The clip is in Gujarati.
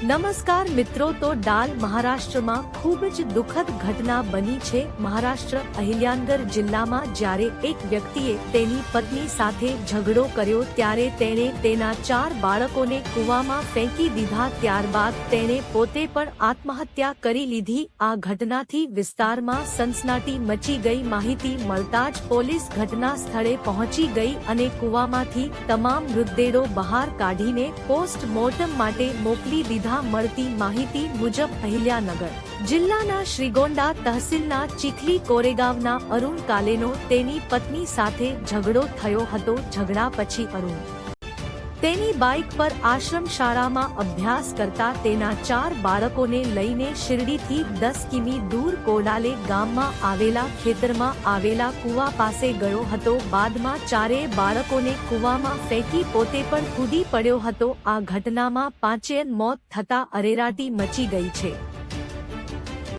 નમસ્કાર મિત્રો, તો ડાલ મહારાષ્ટ્રમાં ખૂબ જ દુઃખદ ઘટના બની છે. મહારાષ્ટ્ર અહિલ્યાનગર જિલ્લામાં જ્યારે એક વ્યક્તિએ તેની પત્ની સાથે ઝઘડો કર્યો, ત્યારે તેણે તેના ચાર બાળકોને કૂવામાં ફેંકી દીધા. ત્યારબાદ તેણે પોતે પણ આત્મહત્યા કરી લીધી. આ ઘટનાથી વિસ્તારમાં સનસનાટી મચી ગઈ. માહિતી મળતા જ પોલીસ ઘટના સ્થળે પહોંચી ગઈ અને કૂવામાંથી તમામ મૃતદેહો બહાર કાઢીને પોસ્ટમોર્ટમ માટે મોકલી દીધા. મળતી માહિતી મુજબ અહિલ્યાનગર જિલ્લાના શ્રીગોંડા તહસીલના ચીખલી કોરેગાવના અરુણ કાલેનો તેની પત્ની સાથે ઝઘડો થયો હતો. ઝઘડા પછી અરુણ તેની બાઇક પર આશ્રમ શાળામાં અભ્યાસ કરતા તેના ચાર બાળકોને લઈને શિરડીથી દસ કિમી દૂર કોડાલે ગામમાં આવેલા ખેતરમાં આવેલા કૂવા પાસે ગયો હતો. બાદમાં ચારેય બાળકોને કૂવામાં ફેંકી પોતે પણ કૂદી પડ્યો હતો. આ ઘટનામાં પાંચે મોત થતા અરેરાટી મચી ગઈ છે.